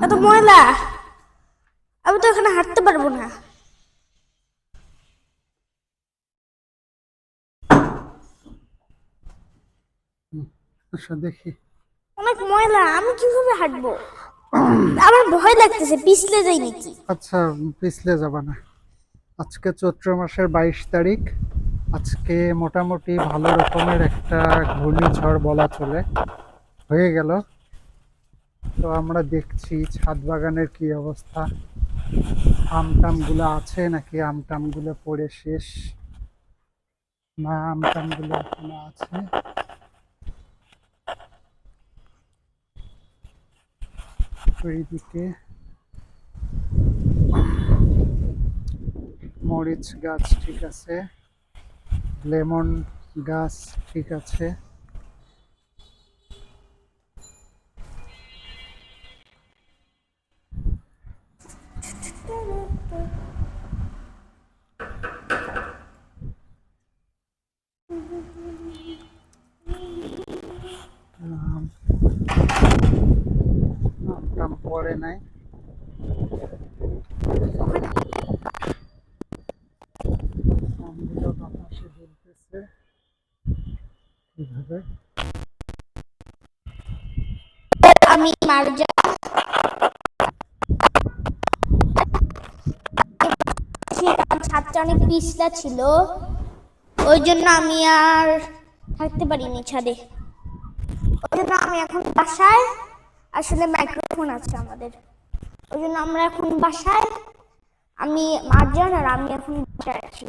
এত ময়লা? আমি তো এখানে হাঁটতে পারব না। আচ্ছা দেখি। অনেক ময়লা আমি কীভাবে হাঁটবো? আমার ভয় লাগতেছে পিছলে যাই নাকি? আচ্ছা পিছলে যাবা না। আজকে চৈত্র মাসের বাইশ তারিখ। আজকে মোটামুটি ভালো রকমের একটা ঘূর্ণিঝড় বলা চলে। হয়ে গেল। তো আমরা দেখছি ছাদ বাগানের কি অবস্থা। আম টামগুলো আছে নাকি? আম টামগুলো পড়ে শেষ। না আম টামগুলো এখনও আছে। ওইদিকে মরিচ গাছ ঠিক আছে। লেমন গাছ ঠিক আছে। আম আম টাম পড়ে নাই বাতাসে দুলতেছে কীভাবে? আমি মার্জা ছাদটা অনেক পিছলা ছিল। ওই জন্য আমি আর থাকতে পারিনি ছাদে। জন্য আমি এখন বাসায়, আসলে মাইক্রোফোন আছে আমাদের। ওই জন্য আমরা এখন বাসায়, আমি মার্জন আর আমি এখন আছি।